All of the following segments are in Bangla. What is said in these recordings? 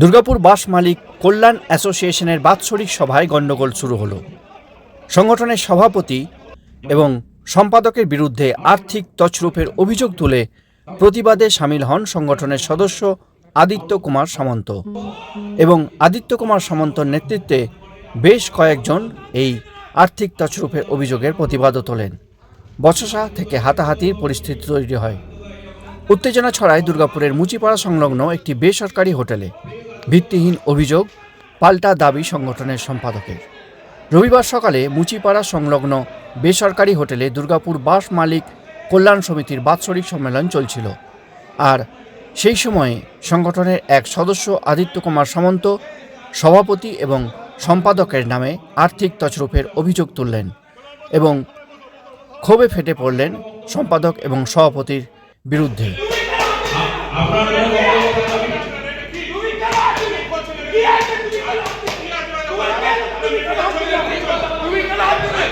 দুর্গাপুর বাস মালিক কল্যাণ অ্যাসোসিয়েশনের বাৎসরিক সভায় গণ্ডগোল শুরু হলো। সংগঠনের সভাপতি এবং সম্পাদকের বিরুদ্ধে আর্থিক তছরূপের অভিযোগ তুলে প্রতিবাদে সামিল হন সংগঠনের সদস্য আদিত্য কুমার সামন্ত এবং আদিত্য কুমার সামন্তর নেতৃত্বে বেশ কয়েকজন এই আর্থিক তছরূপের অভিযোগের প্রতিবাদও তোলেন। বচসা থেকে হাতাহাতির পরিস্থিতি তৈরি হয়। উত্তেজনা ছড়ায় দুর্গাপুরের মুচিপাড়া সংলগ্ন একটি বেসরকারি হোটেলে। ভিত্তিহীন অভিযোগ, পাল্টা দাবি সংগঠনের সম্পাদকের। রবিবার সকালে মুচিপাড়া সংলগ্ন বেসরকারি হোটেলে দুর্গাপুর বাস মালিক কল্যাণ সমিতির বাৎসরিক সম্মেলন চলছিল। আর সেই সময়ে সংগঠনের এক সদস্য আদিত্য কুমার সামন্ত, সভাপতি এবং সম্পাদকের নামে আর্থিক তছরূপের অভিযোগ তুললেন এবং ক্ষোভে ফেটে পড়লেন সম্পাদক এবং সভাপতির বিরুদ্ধে তুমি কেন হাত দিলে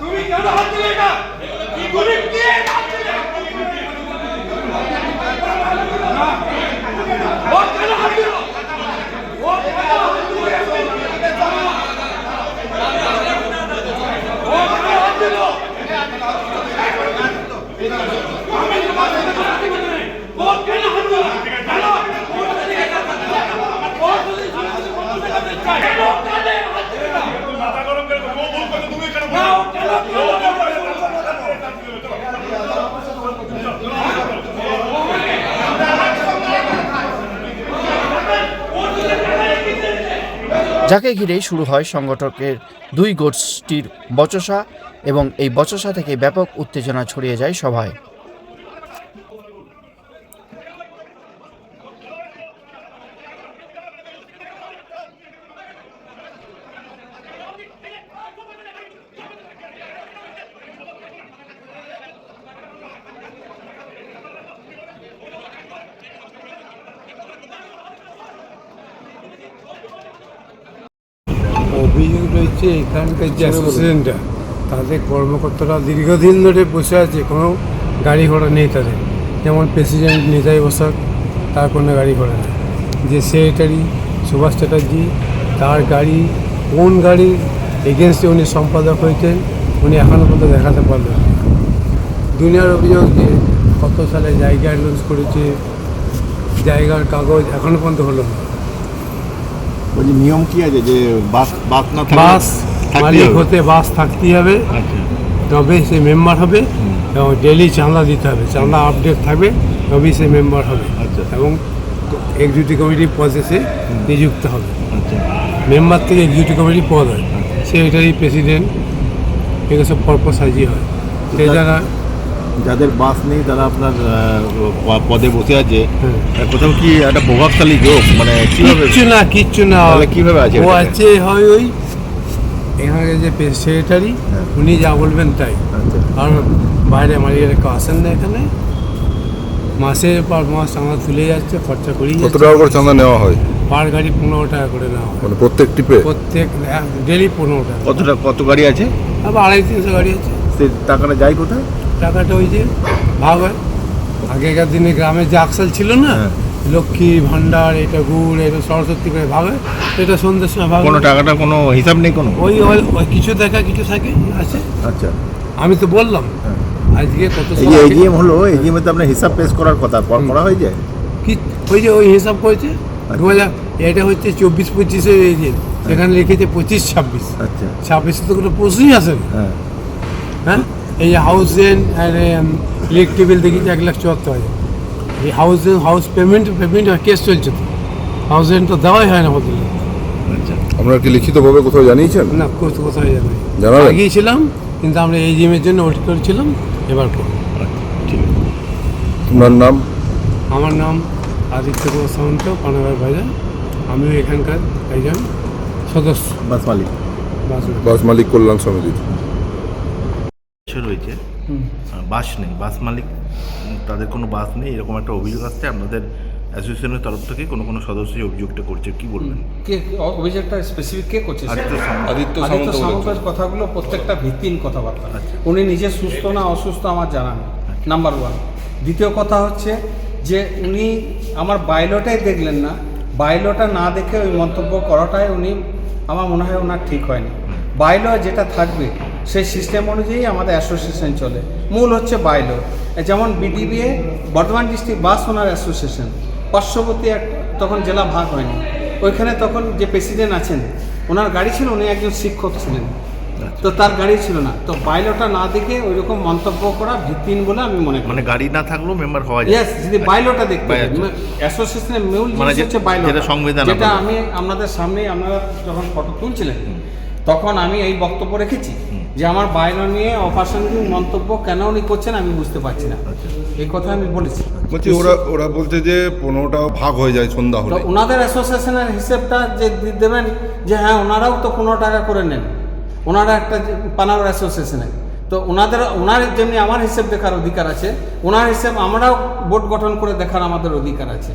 তুমি কেন হাত দিলে এটা তুমি কে হাত দিলে ও কেন হাত দিল ও কেন হাত দিল ও কেন হাত দিল আমি তোমার সাথে কথা বলতে নেই। ও কেন হাত দিল কেন ও যদি এটা করতে চায়, ও যদি সরাসরি করতে চায়, কেন কানে হাত দিল না? মাথা গরম করে ও ভুল করছে, তুমি কেন না, ও কেন কেন যাকে ঘিরে শুরু হয় সংগঠকের দুই গোষ্ঠীর বচসা এবং এই বচসা থেকে ব্যাপক উত্তেজনা ছড়িয়ে যায় সভায়। অভিযোগ রয়েছে এখানকার যে অ্যাসোসিয়েশনটা তাদের কর্মকর্তারা দীর্ঘদিন ধরে বসে আছে কোনো গাড়ি ঘোড়া নেই তাদের যেমন প্রেসিডেন্ট নেতাই বসাক তার কোনো গাড়ি ঘোড়া নেই। যে সেক্রেটারি সুভাষ চ্যাটার্জি তার গাড়ি কোন গাড়ির এগেনস্টে উনি সম্পাদক হয়েছেন উনি এখনও পর্যন্ত দেখাতে পারলেন দুনিয়ার অভিযোগ যে কত সালে জায়গা অ্যাডভান্স করেছে জায়গার কাগজ এখনও পর্যন্ত হলো না। নিয়ম কি আছে যে বাস বাস না বাস মালিক? হতে বাস থাকতেই হবে। আচ্ছা। তবে সে মেম্বার হবে এবং ডেলি চাঁদা দিতে হবে। চাঁদা আপডেট থাকবে তবেই সে মেম্বার হবে। আচ্ছা। এবং এক্সিকিউটিভ কমিটির পদে সে নিযুক্ত হবে। আচ্ছা। মেম্বার থেকে এক্সিকিউটিভ কমিটির পদ হয়। সেক্রেটারি প্রেসিডেন্ট এগুলো সব পরপর সাজিয়ে হয়। সে যারা যাদের বাস নেই তারা আপনার পদে বসে আছে। কোথাও কি একটা প্রভাবশালী যোগ? মানে কীভাবে কিচ্ছু না কিচ্ছু না। কীভাবে আছে ও আছে হয় ওই এখানে যে সেক্রেটারি হ্যাঁ। উনি যা বলবেন তাই। আচ্ছা। আর বাইরে মালিকের কেউ আসেন না এখানে। মাসের পর মাস চাঁদা তুলে যাচ্ছে খরচা করি কত টাকা করে চাঁদা নেওয়া হয়? পার গাড়ি পনেরো টাকা করে নেওয়া হয়। মানে প্রত্যেক টিপে? প্রত্যেক ডেলি পনেরো টাকা। কতটা কত গাড়ি আছে? আবার আড়াই তিনশো গাড়ি আছে। সে টাকাটা যায় কোথায়? টাকাটা ওই যে ভাগ হয়। আগেকার দিনে গ্রামে যে আকসাল ছিল না হ্যাঁ। লক্ষ্মী ভাণ্ডার এটা গুড় এটা সরস্বতী করে হয় এটা সন্ধ্যের সময় ভাগ কোনো টাকাটা কোনো হিসাব নেই কোনো? ওই ওই- কিছু দেখা কিছু থাকে আছে। আচ্ছা। আমি তো বললাম হ্যাঁ। আজকে কত এই যে এজিএম হলো এজিএম তো আপনার হিসাব পেশ করার কথা পর করা হয়ে যায়? কি ওই যে ওই হিসাব করেছে? দু হাজার এটা হচ্ছে চব্বিশ পঁচিশের এই যে এখানে লিখেছে পঁচিশ ছাব্বিশ। আচ্ছা। ছাব্বিশে তো কোনো প্রশ্নই আসে না। হ্যাঁ। হ্যাঁ? এই যে হাউস রেন্ট আর ইলেকট্রিক বিল দেখেছি এক লাখ চুয়াত্তর হাজার। এই house house payment payment case চলছে তো। হাউস রেন্ট তো দেওয়াই হয় না বদলে। আচ্ছা আপনারা কি লিখিতভাবে কোথাও জানিয়েছেন? না কোথাও কোথায় জানাই জানাবেন? আগিয়েছিলাম কিন্তু আমরা এই জিমের জন্য ওয়েট করেছিলাম এবার করব। ঠিক আছে আপনার নাম? আমার নাম আদিত্য সামন্ত পানাগার বাজার। আমিও এখানকার একজন সদস্য। বাস মালিক। বাস মালিক। কল্যাণ সমিতির রয়েছে বাস নেই বাস মালিক তাদের কোনো বাস নেই এরকম একটা অভিযোগ আসছে আপনাদের অ্যাসোসিয়েশনের তরফ থেকে কোনো কোনো সদস্য এই অভিযোগটা করছে কি বলবেন? কে অভিযোগটা স্পেসিফিক কে করছে? আদিত্য সামন্ত। আদিত্য আদিত্য সামন্তের কথাগুলো প্রত্যেকটা ভিত্তিহীন কথাবার্তা। উনি নিজে সুস্থ না অসুস্থ আমার জানা নেই। নাম্বার ওয়ান দ্বিতীয় কথা হচ্ছে যে উনি আমার বায়োলটাই দেখলেন না। বাইলোটা না দেখে ওই মন্তব্য করাটাই উনি আমার মনে হয় ওনার ঠিক হয়নি। বাইলো যেটা থাকবে সেই সিস্টেম অনুযায়ী আমাদের অ্যাসোসিয়েশন চলে। মূল হচ্ছে বাইলো যেমন BDBA Bardhaman district bus owner association পার্শ্ববর্তী এক তখন জেলা ভাগ হয়নি। ওইখানে তখন যে প্রেসিডেন্ট আছেন ওনার গাড়ি ছিল উনি একজন শিক্ষক ছিলেন। তো তার গাড়ি ছিল না। তো বাইলোটা না দেখে ওই রকম মন্তব্য করা ভিত্তিহীন বলে আমি মনে করি। মানে গাড়ি না থাকলেও মেম্বার হওয়া যায়। ইয়েস যদি বাইলোটা দেখতে বাই- অ্যাসোসিয়েশনের মূল মানে জিনিস হচ্ছে বাইলো যেটা সংবিধান যেটা আমি আপনাদের সামনে আপনারা যখন ফটো তুলছিলেন তখন আমি এই বক্তব্য রেখেছি। যে আমার বাইলো নিয়ে অপ্রাসঙ্গিক মন্তব্য কেন উনি করছেন আমি বুঝতে পারছি না। আচ্ছা। এই কথা আমি বলেছি। বলছি ওরা ওরা বলছে যে পনেরোটা ভাগ হয়ে যায় সন্ধ্যা হলে। ওনাদের অ্যাসোসিয়েশনের হিসেবটা যে দেবেন যে হ্যাঁ ওনারাও তো পনেরো টাকা করে নেন। ওনারা একটা পানার অ্যাসোসিয়েশনে। তো ওনাদের ওনার যেমনি আমার হিসেব দেখার অধিকার আছে ওনার হিসেব আমরাও বোর্ড গঠন করে দেখার আমাদের অধিকার আছে।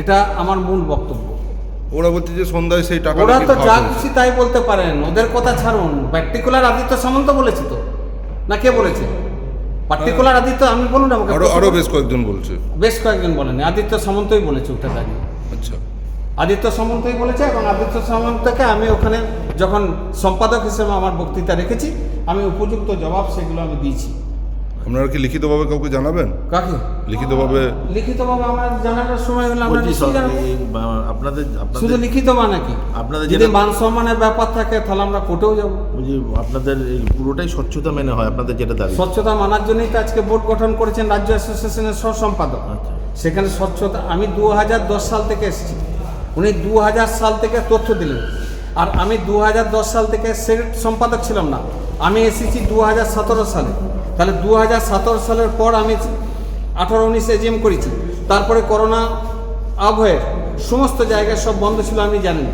এটা আমার মূল বক্তব্য। ওরা বলছে যে সন্ধ্যায় সেই টাকা ওরা তো যা। খুশি তাই বলতে পারেন ওদের কথা ছাড়ুন। পার্টিকুলার আদিত্য সামন্ত বলেছে তো? না কে বলেছে? পার্টিকুলার আদিত্য আমি বলুন আমাকে আরও আরও বেশ কয়েকজন বলছে। বেশ কয়েকজন বলেন আদিত্য সামন্তই বলেছে উঠে দাঁড়িয়ে। আচ্ছা। আদিত্য সামন্তই বলেছে এবং আদিত্য সামন্তকে আমি ওখানে যখন সম্পাদক হিসেবে আমার বক্তৃতা রেখেছি আমি উপযুক্ত জবাব সেগুলো আমি দিয়েছি। আপনারা কি লিখিতভাবে কাউকে জানাবেন? কাকে? লিখিতভাবে লিখিতভাবে আমার জানানোর সময় হলো আমরা নিশ্চয়ই সব জানাব। আপনাদের শুধু লিখিত বা নাকি আপনাদের যদি মান সম্মানের ব্যাপার থাকে তাহলে আমরা কোর্টেও যাব। বলছি আপনাদের এই পুরোটাই স্বচ্ছতা মেনে হয় আপনাদের যেটা দাবি। স্বচ্ছতা মানার জন্যই তো আজকে বোর্ড গঠন করেছেন রাজ্য অ্যাসোসিয়েশনের সহ সম্পাদক আচ্ছা। সেখানে স্বচ্ছতা আমি দু হাজার দশ সাল থেকে এসেছি। উনি দু হাজার সাল থেকে তথ্য দিলেন। আর আমি দু হাজার দশ সাল থেকে সেক্রেট সম্পাদক ছিলাম না। আমি এসেছি দু হাজার সতেরো সালে। তাহলে দু হাজার সতেরো সালের পর আমি আঠারো উনিশ এজিএম করেছি। তারপরে করোনা আবহে সমস্ত জায়গায় সব বন্ধ ছিল আমি জানি।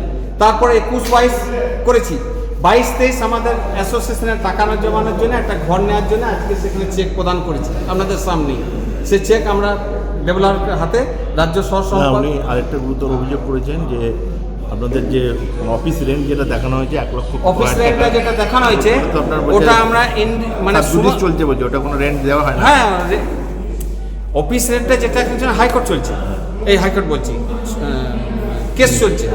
তারপরে একুশ বাইশ করেছি। বাইশ তেইশ আমাদের অ্যাসোসিয়েশনের টাকা জমানোর জন্য একটা ঘর নেওয়ার জন্য আজকে সেখানে চেক প্রদান করেছি আপনাদের সামনেই সে চেক আমরা ডেভেলপারের হাতে রাজ্য সহ আরেকটা গুরুতর অভিযোগ করেছেন যে আপনাদের যে অফিস রেন্ট যেটা দেখানো হয়েছে এক লক্ষ অফিস রেন্টটা যেটা দেখানো হয়েছে ওটা আমরা ইন- মানে সুমো- চলছে বলছে ওটা কোনো রেন্ট দেওয়া হয় না। হ্যাঁ অফিস রেন্টটা যেটা কিন্তু হাইকোর্ট চলছে। এই হাইকোর্ট বলছি কেস চলছে।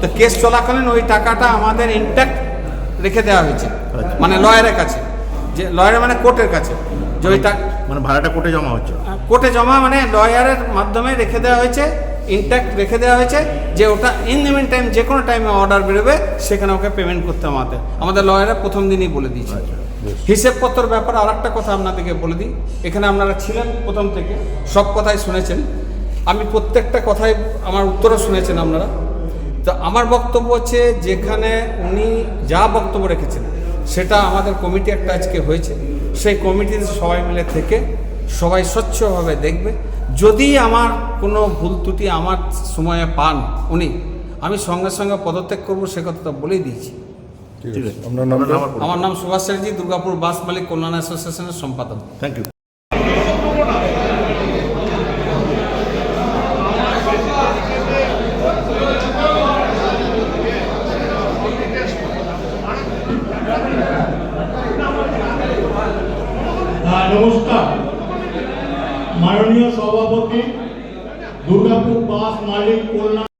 তো কেস চলাকালীন ওই টাকাটা আমাদের ইনট্যাক্ট রেখে দেওয়া হয়েছে আচ্ছা। মানে লয়ারের কাছে। যে লয়ারের মানে কোর্টের কাছে যে ওই মানে ভাড়াটা কোর্টে জমা হচ্ছে। কোর্টে জমা মানে লয়ারের মাধ্যমে রেখে দেওয়া হয়েছে ইনট্যাক্ট রেখে দেওয়া হয়েছে যে ওটা ইন দিন টাইম যে কোনো টাইমে অর্ডার বেরোবে সেখানে ওকে পেমেন্ট করতে আমাদের। আমাদের লয়ারে প্রথম দিনই বলে দিয়েছে। হিসেবপত্র ব্যাপারে আর একটা কথা আপনাদেরকে বলে দিই। এখানে আপনারা ছিলেন প্রথম থেকে সব কথাই শুনেছেন। আমি প্রত্যেকটা কথাই আমার উত্তরও শুনেছেন আপনারা। তো আমার বক্তব্য হচ্ছে যেখানে উনি যা বক্তব্য রেখেছেন সেটা আমাদের কমিটি একটা আজকে হয়েছে। সেই কমিটিতে সবাই মিলে থেকে সবাই স্বচ্ছভাবে দেখবে। যদি আমার কোনো ভুল ত্রুটি আমার সময়ে পান উনি আমি সঙ্গে সঙ্গে পদত্যাগ করব সে কথাটা বলেই দিয়েছি? আমার নাম সুভাষ চ্যাটার্জি দুর্গাপুর বাস মালিক কল্যাণ অ্যাসোসিয়েশনের সম্পাদক। থ্যাংক ইউ মাননীয় সভাপতি দুর্গাপুর বাস মালিক কল্যাণ